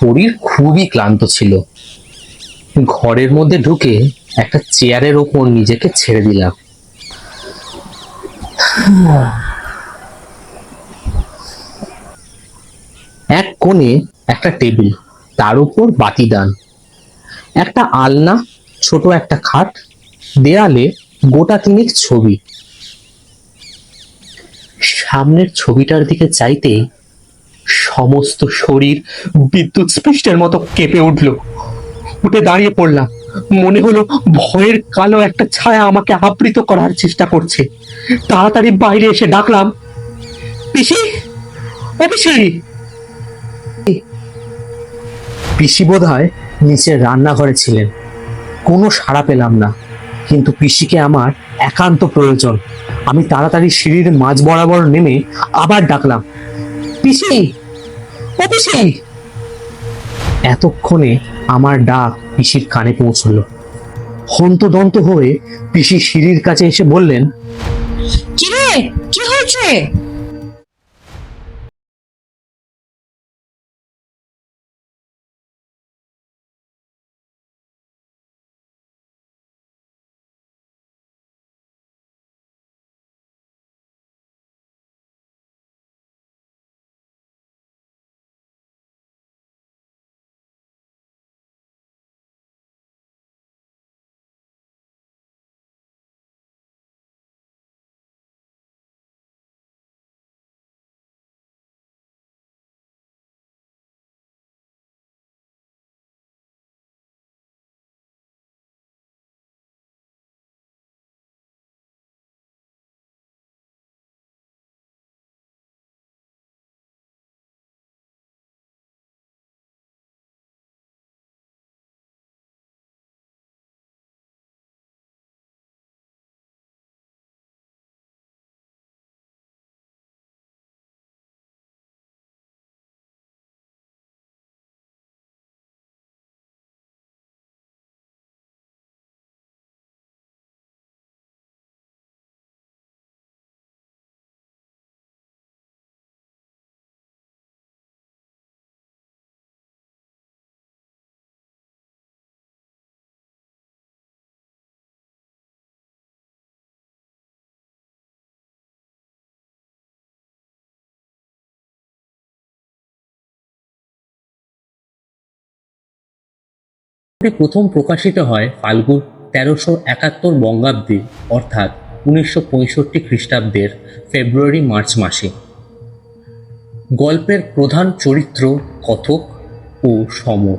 শরীর খুবই ক্লান্ত ছিল। ঘরের মধ্যে ঢুকে একটা চেয়ারের ওপর নিজেকে ছেড়ে দিলাম। এক কোণে একটা টেবিল, তার উপর বাতিদান। একটা আলনা, ছোট একটা খাট, দেয়ালে গোটা তিনেক ছবি। সামনের ছবিটার দিকে চাইতে সমস্ত শরীর বিদ্যুৎ স্পৃষ্টের মতো কেঁপে উঠল। উঠে দাঁড়িয়ে পড়লাম। মনে হলো ভয়ের কালো একটা ছায়া আমাকে আবৃত করার চেষ্টা করছে। তাড়াতাড়ি বাইরে এসে ডাকলাম, পিসি? ও পিসি? পিসি বোধ হয় নিচের রান্নাঘরে ছিলেন। কোনো সাড়া পেলাম না, কিন্তু পিসিকে আমার একান্ত প্রয়োজন। আমি তাড়াতাড়ি সিঁড়ির মাঝ বরাবর নেমে আবার ডাকলাম, পিসি পিসি এতক্ষণে আমার ডাক পিসির কানে পৌঁছলো। হন্তদন্ত হয়ে পিসি সিঁড়ির কাছে এসে বললেন কি রে কি হয়েছে? প্রথম প্রকাশিত হয় ফাল্গুন তেরোশো একাত্তর বঙ্গাব্দে, অর্থাৎ উনিশশো পঁয়ষট্টি খ্রিস্টাব্দের ফেব্রুয়ারি মার্চ মাসে। গল্পের প্রধান চরিত্র কথক ও সমর।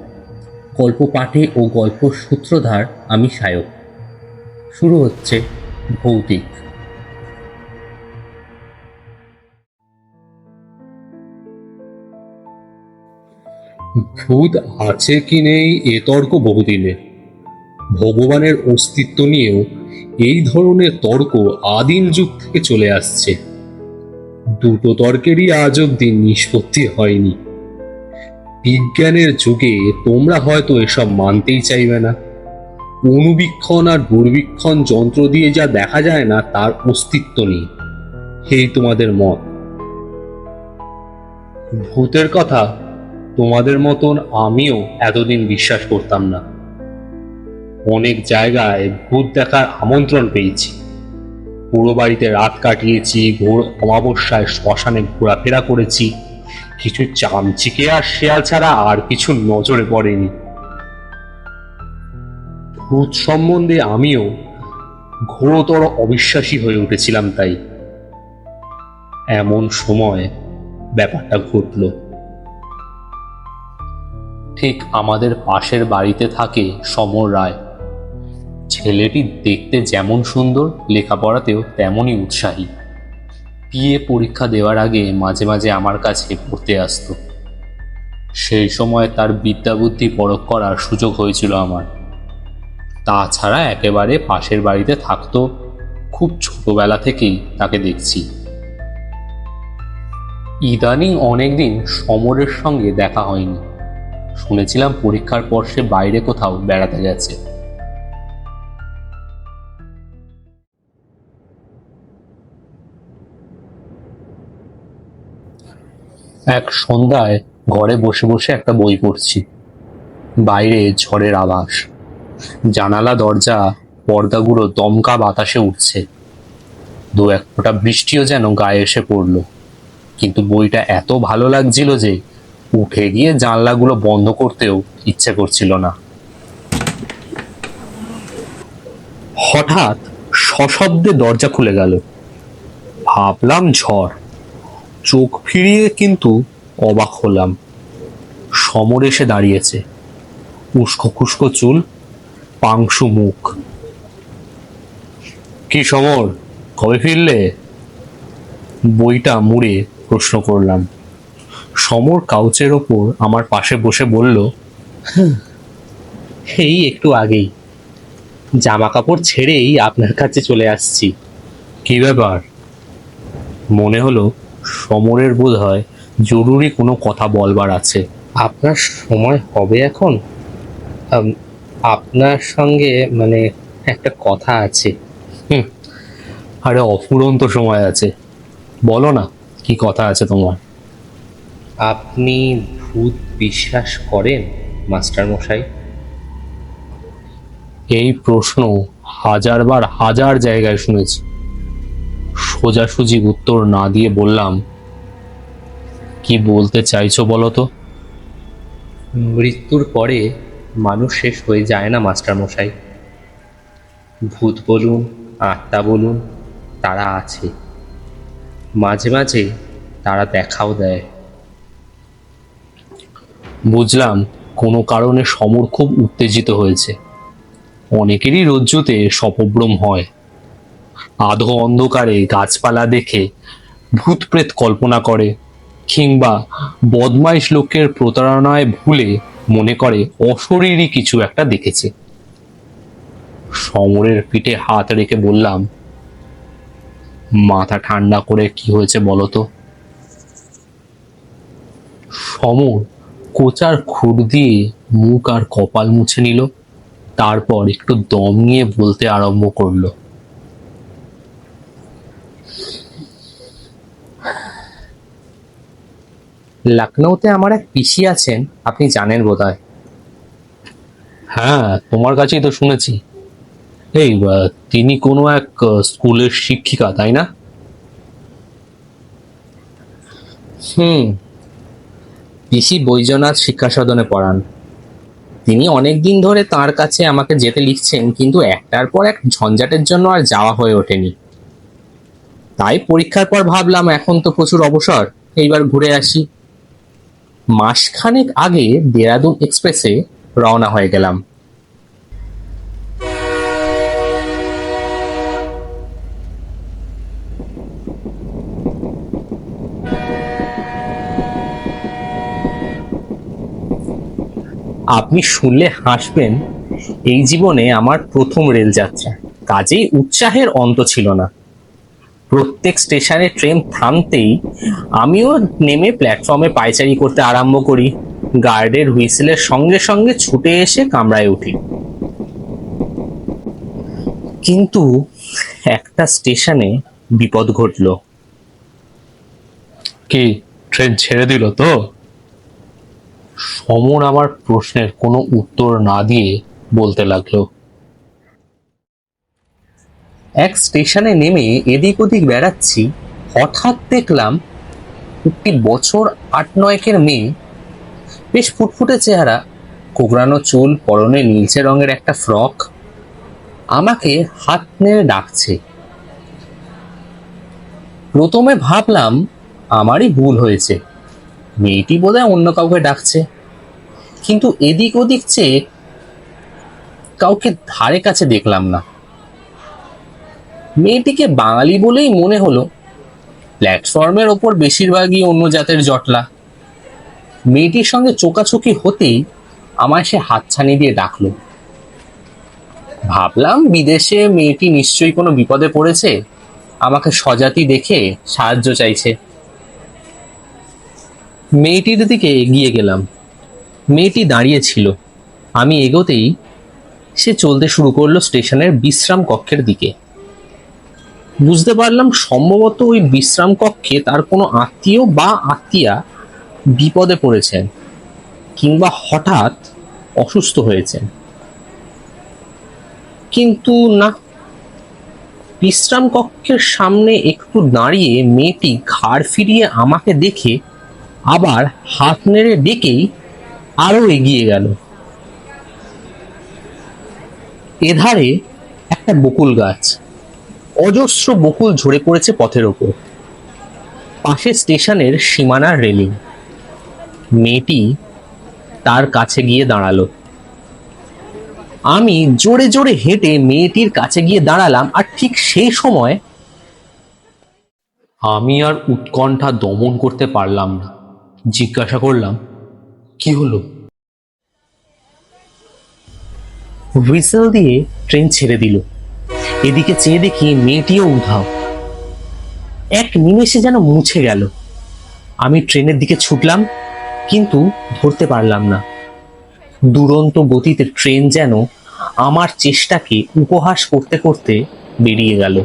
গল্প পাঠে ও গল্প সূত্রধার আমি সায়ক। শুরু হচ্ছে ভৌতিক। ভূত আছে কি নেই এ তর্ক বহুদিনের ভগবানের অস্তিত্ব নিয়েও এই ধরনের তর্ক আদিম যুগ থেকে চলে আসছে। দুটো তর্কেরই আজ অব্দি নিষ্পত্তি হয়নি। বিজ্ঞানের যুগে তোমরা হয়তো এসব মানতেই চাইবে না। অনুবীক্ষণ আর দূরবীক্ষণ যন্ত্র দিয়ে যা দেখা যায় না, তার অস্তিত্ব নেই। এই তোমাদের মত। ভূতের কথা তোমাদের মতন আমিও এতদিন বিশ্বাস করতাম না। অনেক জায়গায় ভূত দেখার আমন্ত্রণ পেয়েছি। পুরো বাড়িতে রাত কাটিয়েছি, ঘোর অমাবস্যায় শ্মশানে ঘোরাফেরা করেছি। কিছু চামচিকে আর শেয়াল ছাড়া আর কিছু নজরে পড়েনি। ভূত সম্বন্ধে আমিও ঘোরতর অবিশ্বাসী হয়ে উঠেছিলাম তাই। এমন সময় ব্যাপারটা ঘটলো। ঠিক আমাদের পাশের বাড়িতে থাকে সমর রায়। ছেলেটি দেখতে যেমন সুন্দর, লেখাপড়াতেও তেমনই উৎসাহী। বিএ পরীক্ষা দেওয়ার আগে মাঝে মাঝে আমার কাছে পড়তে আসতো। সেই সময় তার বিদ্যা বুদ্ধি পরখ করার সুযোগ হয়েছিল আমার। তাছাড়া একেবারে পাশের বাড়িতে থাকতো, খুব ছোটবেলা থেকেই তাকে দেখছি। ইদানিং অনেকদিন সমরের সঙ্গে দেখা হয়নি। শুনেছিলাম পরীক্ষার পর সে বাইরে কোথাও বেড়াতে গেছে। এক সন্ধ্যায় ঘরে বসে বসে একটা বই পড়ছি। বাইরে ঝড়ের আভাস। জানালা, দরজা, পর্দাগুলো দমকা বাতাসে উঠছে। দু এক ফোঁটা বৃষ্টিও যেন গায়ে এসে পড়ল। কিন্তু বইটা এত ভালো লাগছিল যে উঠে গিয়ে জানলাগুলো বন্ধ করতেও ইচ্ছে করছিল না। হঠাৎ সশব্দে দরজা খুলে গেল। ভাবলাম ঝড়। চোখ ফিরিয়ে কিন্তু অবাক হলাম। সমর এসে দাঁড়িয়েছে। উস্কো খুস্কো চুল, পাংশু মুখ। কি সমর, কবে ফিরলে? বইটা মুড়ে প্রশ্ন করলাম। সমর কাউচের ওপর আমার পাশে বসে বলল এই একটু আগেই। জামা কাপড় ছেড়েই আপনার কাছে চলে আসছি। কি ব্যাপার? মনে হলো সমরের বোধ হয় জরুরি কোনো কথা বলবার আছে। আপনার সময় হবে এখন? আপনার সঙ্গে মানে একটা কথা আছে। হুম আরে অফুরন্ত সময় আছে। বলো না কি কথা আছে তোমার? আপনি ভূত বিশ্বাস করেন মাস্টার মশাই এই প্রশ্ন হাজারবার হাজার জায়গায় শুনেছি। সোজাসুজি উত্তর না দিয়ে বললাম কি বলতে চাইছো বলো তো? মৃত্যুর পরে মানুষ শেষ হয়ে যায় না মাস্টার মশাই ভূত বলুন আত্মা বলুন তারা আছে। মাঝে মাঝে তারা দেখাও দেয়। বুঝলাম কোনো কারণে সমর খুব উত্তেজিত হয়েছে। অনেকেরই রজ্জুতে সপভ্রম হয়। আধো অন্ধকারে গাছপালা দেখে ভূত প্রেত কল্পনা করে, কিংবা বদমাইশ লোকের প্রতারণায় ভুলে মনে করে অশরীরই কিছু একটা দেখেছে। সমরের পিঠে হাত রেখে বললাম, মাথা ঠান্ডা করে কি হয়েছে বলতো সমর কোচার খুর দিয়ে মুখ আর কপাল মুছে নিল তারপর একটু দম নিয়ে বলতে আরম্ভ করল। লখনৌতে আমার এক পিসি আছেন আপনি জানেন বোধহয়। হ্যাঁ তোমার কাছেই তো শুনেছি। এই তিনি কোনো এক স্কুলের শিক্ষিকা তাই না? হুম পিসি বৈজনাথ শিক্ষা সদনে পড়ান। তিনি অনেক দিন ধরে তার কাছে আমাকে যেতে লিখছেন, কিন্তু একটার পর এক ঝঞ্ঝাটের জন্য আর যাওয়া হয়ে ওঠেনি। তাই পরীক্ষার পর ভাবলাম, এখন তো প্রচুর অবসর, এইবার ঘুরে আসি। মাসখানেক আগে দেরাদুন এক্সপ্রেসে রওনা হয়ে গেলাম। আপনি শুনলে হাসবেন, এই জীবনে আমার প্রথম রেলযাত্রা কাজেই উৎসাহের অন্ত ছিল না। প্রত্যেক স্টেশনে ট্রেন থামতেই আমিও নেমে প্ল্যাটফর্মে পায়চারি করতে আরম্ভ করি। গার্ডের হুইসেলের সঙ্গে সঙ্গে ছুটে এসে কামরায় উঠি। কিন্তু একটা স্টেশনে বিপদ ঘটল। কি, ট্রেন ছেড়ে দিল তো? সমর আমার প্রশ্নের কোনো উত্তর না দিয়ে বলতে লাগল। এক স্টেশনে নেমে এদিক ওদিক বেড়াচ্ছি, হঠাৎ দেখলাম একটি বছর আট নয়কের মেয়ে, বেশ ফুটফুটে চেহারা, কোকড়ানো চুল, পরনে নীলচে রঙের একটা ফ্রক, আমাকে হাত নেড়ে ডাকছে। প্রথমে ভাবলাম, আমারই ভুল হয়েছে। মেয়েটি বোধহয় অন্য কাউকে ডাকছে। কিন্তু এদিক ওদিক চেয়ে কাউকে ধারে কাছে দেখলাম না। মেয়েটিকে বাঙালি বলেই মনে হলো, প্ল্যাটফর্মের ওপর বেশিরভাগই অন্য জাতের জটলা। মেয়েটির সঙ্গে চোকাচোকি হতেই আমায় সে হাতছানি দিয়ে ডাকলো। ভাবলাম বিদেশে মেয়েটি নিশ্চয়ই কোনো বিপদে পড়েছে, আমাকে সজাতি দেখে সাহায্য চাইছে। মেয়েটির দিকে এগিয়ে গেলাম। মেয়েটি দাঁড়িয়ে ছিল। আমি এগোতেই সে চলতে শুরু করল স্টেশনের বিশ্রাম কক্ষের দিকে। বুঝতে পারলাম সম্ভবত ওই বিশ্রাম কক্ষে তার কোনো আত্মীয় বা আত্মীয়া বিপদে পড়েছেন কিংবা হঠাৎ অসুস্থ হয়েছেন। কিন্তু না, বিশ্রাম কক্ষের সামনে একটু দাঁড়িয়ে মেয়েটি ঘাড় ফিরিয়ে আমাকে দেখে আবার হাত নেড়ে ডেকেই আরও এগিয়ে গেল। এধারে একটা বকুল গাছ। অজস্র বকুল ঝরে পড়েছে পথের ওপর। পাশে স্টেশনের সীমানার রেলিং। মেয়েটি তার কাছে গিয়ে দাঁড়াল। আমি জোরে জোরে হেঁটে মেয়েটির কাছে গিয়ে দাঁড়ালাম আর ঠিক সেই সময় আমি আর উৎকণ্ঠা দমন করতে পারলাম না। জিজ্ঞাসা করলাম, কি হলো? হুইসেল দিয়ে ট্রেন ছেড়ে দিল। এদিকে চেয়ে দেখি মেয়েটিও উধাও। এক নিমেষে যেন মুছে গেল। আমি ট্রেনের দিকে ছুটলাম, কিন্তু ধরতে পারলাম না। দুরন্ত গতিতে ট্রেন যেন আমার চেষ্টাকে উপহাস করতে করতে বেরিয়ে গেল।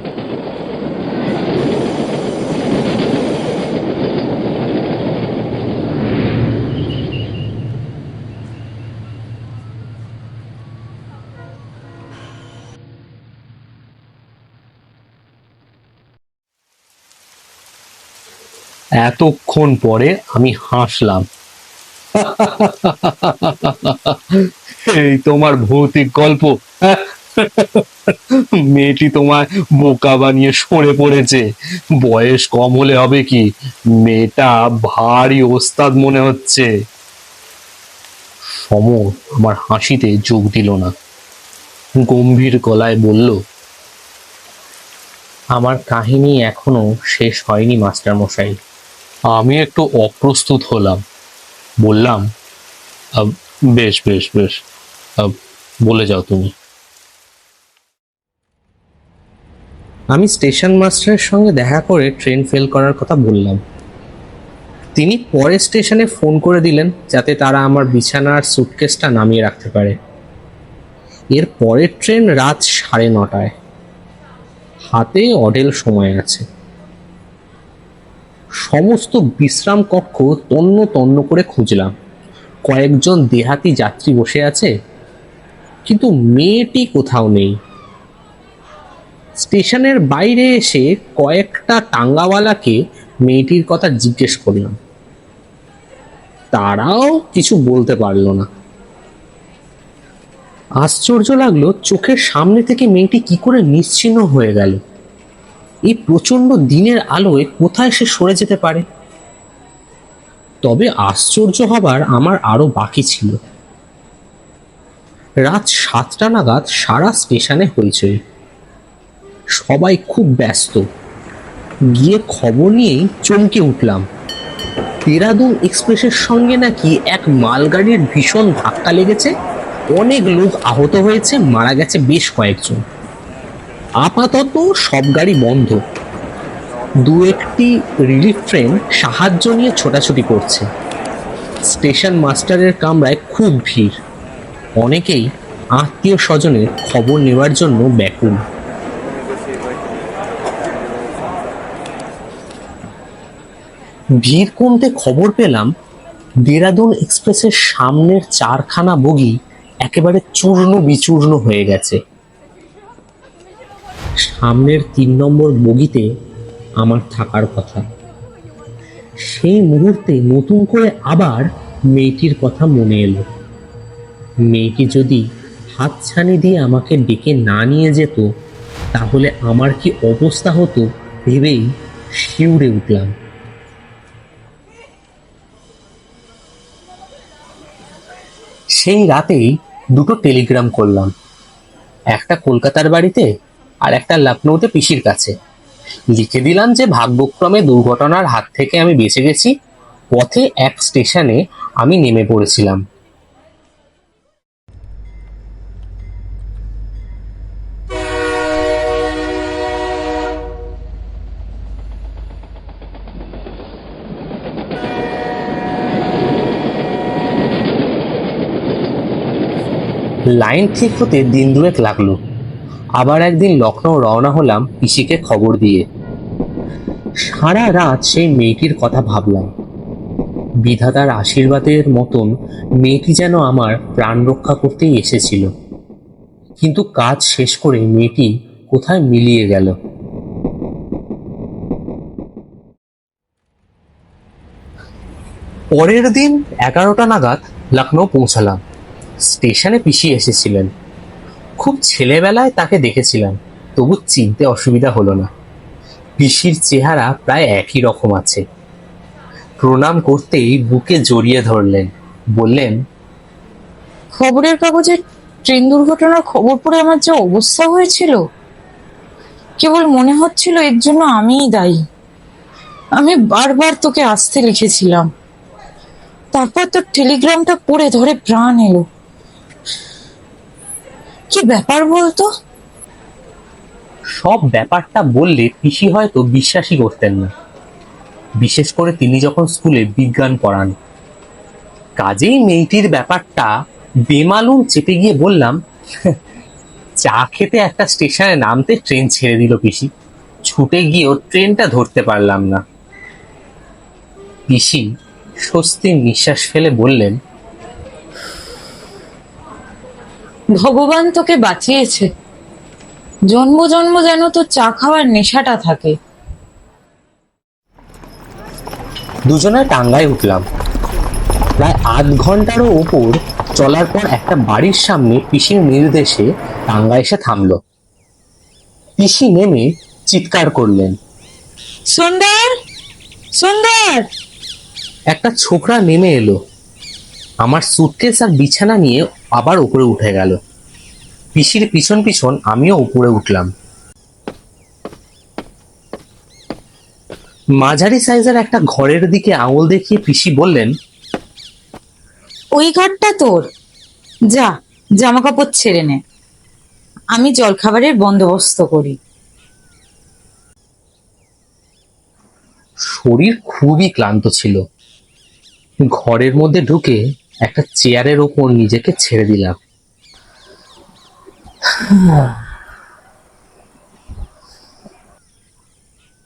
এতক্ষণ পরে আমি হাসলাম। এই তোমার ভৌতিক গল্প। মেয়েটি তোমায় বোকা বানিয়ে সরে পড়েছে। বয়স কম হলে হবে কি? মেয়েটা ভারী ওস্তাদ মনে হচ্ছে। সম আমার হাসিতে যোগ দিল না। গম্ভীর গলায় বলল, আমার কাহিনী এখনও শেষ হয়নি মাস্টার মশাই আমি একটু অপ্রস্তুত হলাম। বললাম বেশ বেশ বেশ বলে যাও তুমি। আমি স্টেশন মাস্টারের সঙ্গে দেখা করে ট্রেন ফেল করার কথা বললাম। তিনি পরে স্টেশনে ফোন করে দিলেন যাতে তারা আমার বিছানার সুটকেসটা নামিয়ে রাখতে পারে। এর পরের ট্রেন রাত সাড়ে নটায়। হাতে অডেল সময় আছে। সমস্ত বিশ্রাম কক্ষ তন্ন তন্ন করে খুঁজলাম। কয়েকজন দেহাতি যাত্রী বসে আছে, কিন্তু মেয়েটি কোথাও নেই। স্টেশনের বাইরে এসে কয়েকটা টাঙ্গাওয়ালাকে মেয়েটির কথা জিজ্ঞেস করলাম। তারাও কিছু বলতে পারল না। আশ্চর্য লাগল, চোখের সামনে থেকে মেয়েটি কি করে নিশ্চিহ্ন হয়ে গেল। এই প্রচণ্ড দিনের আলোয় কোথায় সে সরে যেতে পারে? তবে আশ্চর্য হবার আমার আরও বাকি ছিল। রাত সাতটা নাগাদ সারা স্টেশনে হইচই। সবাই খুব ব্যস্ত। গিয়ে খবর নিয়েই চমকে উঠলাম। দেরাদুন এক্সপ্রেসের সঙ্গে নাকি এক মালগাড়ির ভীষণ ধাক্কা লেগেছে। অনেক লোক আহত হয়েছে, মারা গেছে বেশ কয়েকজন। আপাতত সব গাড়ি বন্ধ। দু একটি রিলিফ ট্রেন সাহায্য নিয়ে ছোটাছুটি করছে। স্টেশন মাস্টারের কামরায় খুব ভিড়। অনেকেই আত্মীয় স্বজনের খবর নেওয়ার জন্য ব্যাকুল। ভিড় কমতে খবর পেলাম, দেরাদুন এক্সপ্রেসের সামনের চারখানা বগি একেবারে চূর্ণ বিচূর্ণ হয়ে গেছে। সামনের তিন নম্বর বগিতে আমার থাকার কথা। সেই মুহূর্তে নতুন করে আবার মেয়েটির কথা মনে এলো। মেয়েটি যদি হাতছানি দিয়ে আমাকে ডেকে না নিয়ে যেত, তাহলে আমার কি অবস্থা হতো ভেবেই শিউরে উঠলাম। সেই রাতেই দুটো টেলিগ্রাম করলাম। একটা কলকাতার বাড়িতে আর একটা লখনৌতে পিসির কাছে। লিখে দিলাম যে, ভাগ্যক্রমে দুর্ঘটনার হাত থেকে আমি বেঁচে গেছি। পথে এক স্টেশনে আমি নেমে পড়েছিলাম। লাইন ঠিক হতে দিন দুয়েক লাগল। আবার একদিন লখনৌ রওনা হলাম পিসিকে খবর দিয়ে। সারা রাত সেই মেয়েটির কথা ভাবলাম। বিধাতার আশীর্বাদের মতন মেয়েটি যেন আমার প্রাণ রক্ষা করতেই এসেছিল। কিন্তু কাজ শেষ করে মেয়েটি কোথায় মিলিয়ে গেল? পরের দিন এগারোটা নাগাদ লখনৌ পৌঁছালাম। স্টেশনে পিছিয়ে এসেছিলেন। খুব ছেলেবেলায় তাকে দেখেছিলাম, তবু চিনতে অসুবিধা হলো না। পিসির চেহারা প্রায় একই রকম আছে। প্রণাম করতেই বুকে জড়িয়ে ধরলেন, বললেন, খবরের কাগজে ট্রেন দুর্ঘটনার খবর পড়ে আমার যে অবস্থা হয়েছিল, কেবল মনে হচ্ছিল এর জন্য আমিই দায়ী। আমি বারবার তোকে আসতে লিখেছিলাম। তারপর তোর টেলিগ্রামটা পড়ে ধরে প্রাণ এলো। কি ব্যাপার বলতো? সব ব্যাপারটা বললে পিসি হয়তো বিশ্বাসই করতেন না। বিশেষ করে তিনি যখন স্কুলে বিজ্ঞান পড়ান। কাজেই মেয়েটির ব্যাপারটা বেমালুম চেপে গিয়ে বললাম, চা খেতে একটা স্টেশনে নামতে ট্রেন ছেড়ে দিল পিসি। ছুটে গিয়েও ট্রেনটা ধরতে পারলাম না। পিসি স্বস্তির নিঃশ্বাস ফেলে বললেন ভগবান তোকে বাঁচিয়েছে। জন্ম জন্ম যেন তো চা খাওয়ার নেশাটা থাকে। দুজনে টাঙ্গায় উঠলাম। প্রায় আধ ঘন্টারও ওপর চলার পর একটা বাড়ির সামনে পিসির নির্দেশে টাঙ্গা এসে থামলো। পিসি নেমে চিৎকার করলেন। সুন্দর! সুন্দর! একটা ছোকরা নেমে এলো। আমার সুটকেস আর বিছানা নিয়ে আবার উপরে উঠে গেল। পিসির পিছন পিছন আমিও উপরে উঠলাম। মাঝারি সাইজের একটা ঘরের দিকে আঙুল দেখিয়ে পিসি বললেন ওই ঘরটা তোর। যা জামা কাপড় ছেড়ে নে। আমি জলখাবারের বন্দোবস্ত করি। শরীর খুবই ক্লান্ত ছিল। ঘরের মধ্যে ঢুকে একটা চেয়ারের ওপর নিজেকে ছেড়ে দিলাম।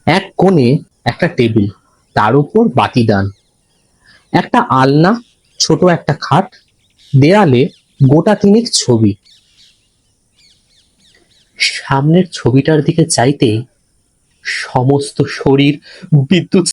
এক কোণে একটা টেবিল, তার উপর বাতিদান। একটা আলনা, ছোট একটা খাট, দেয়ালে গোটা তিনেক ছবি। সামনের ছবিটার দিকে চাইতে সমস্ত শরীর বিদ্যুৎ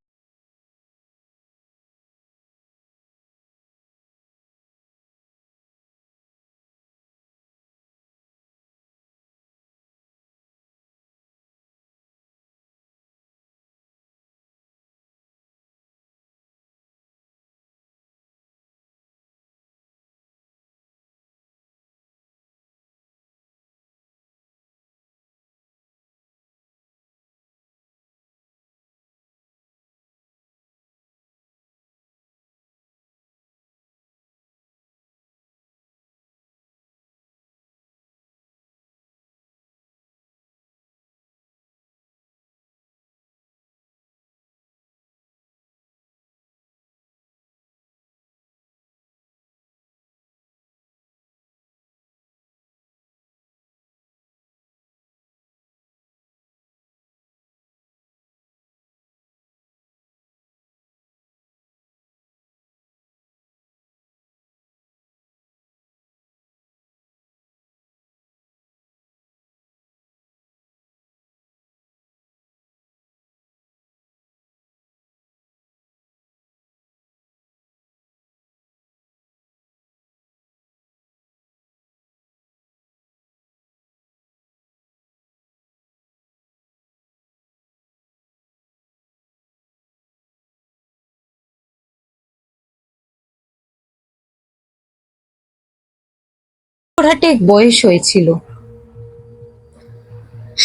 ওরহাটে বয়স হয়েছিল।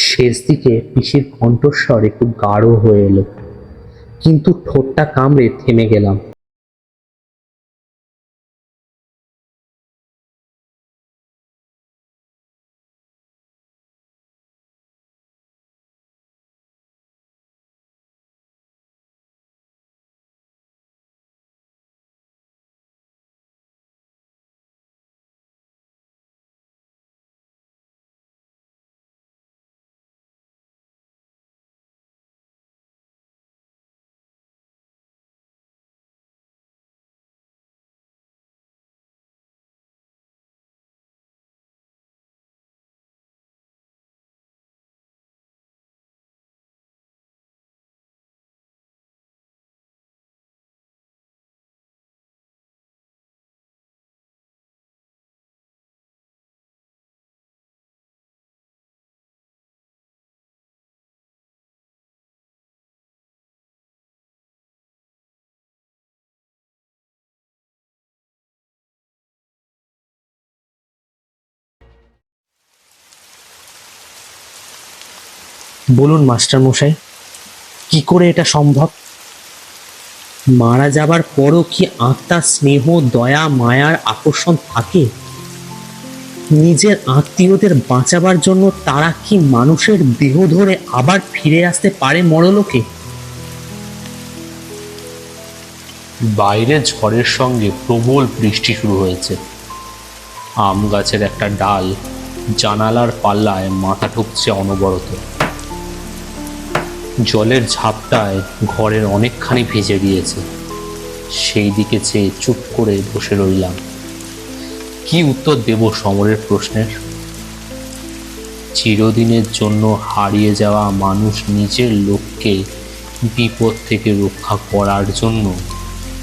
শেষ দিকে পিসির কণ্ঠস্বর একটু গাঢ় হয়ে এলো। কিন্তু ঠোঁটটা কামড়ে থেমে গেলাম। বলুন, মাস্টার মশাই, কি করে এটা সম্ভব? মারা যাবার পরও কি আত্মার স্নেহ, দয়া, মায়ার আকর্ষণ থাকে? নিজের আত্মীয়দের বাঁচাবার জন্য তারা কি মানুষের দেহ ধরে আবার ফিরে আসতে পারে মরলোকে? বাইরে ঝড়ের সঙ্গে প্রবল বৃষ্টি শুরু হয়েছে। আম গাছের একটা ডাল জানালার পাল্লায় মাথা ঠুকছে অনবরত। জলের ঝাপটায় ঘরের অনেকখানি ভেজে গিয়েছে। সেই দিকে চেয়ে চুপ করে বসে রইলাম। কি উত্তর দেব সমরের প্রশ্নের? চিরদিনের জন্য হারিয়ে যাওয়া মানুষ নিজের লোককে বিপদ থেকে রক্ষা করার জন্য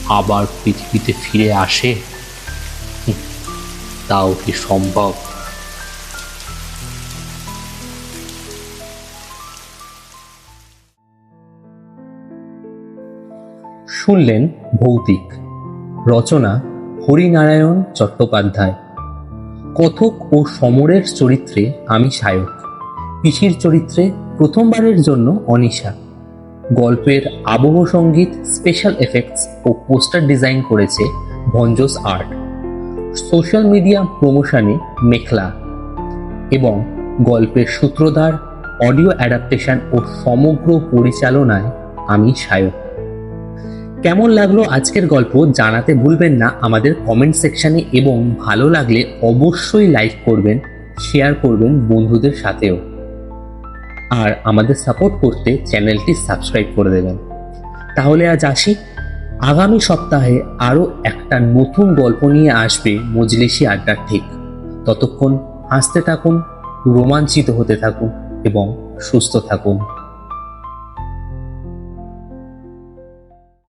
আবার পৃথিবীতে ফিরে আসে? তাও কি সম্ভব? শুনলেন ভৌতিক। রচনা হরিনারায়ণ চট্টোপাধ্যায়। কথক ও সমরের চরিত্রে আমি সায়ক। পিসির চরিত্রে প্রথমবারের জন্য অনিশা। গল্পের আবহ সংগীত স্পেশাল এফেক্টস ও পোস্টার ডিজাইন করেছে ভঞ্জস আর্ট। সোশ্যাল মিডিয়া প্রমোশনে মেখলা। এবং গল্পের সূত্রধার অডিও অ্যাডাপ্টেশন ও সমগ্র পরিচালনায় আমি সায়ক। কেমন লাগল আজকের গল্প জানাতে ভুলবেন না আমাদের কমেন্ট সেকশনে এবং ভালো লাগলে অবশ্যই লাইক করবেন শেয়ার করবেন বন্ধুদের সাথেও। আর আমাদের সাপোর্ট করতে চ্যানেলটি সাবস্ক্রাইব করে দেবেন। তাহলে আজ আসি। আগামী সপ্তাহে আরও একটা নতুন গল্প নিয়ে আসবে মজলিসি আড্ডার ঠিক। ততক্ষণ হাসতে থাকুন, রোমাঞ্চিত হতে থাকুন এবং সুস্থ থাকুন।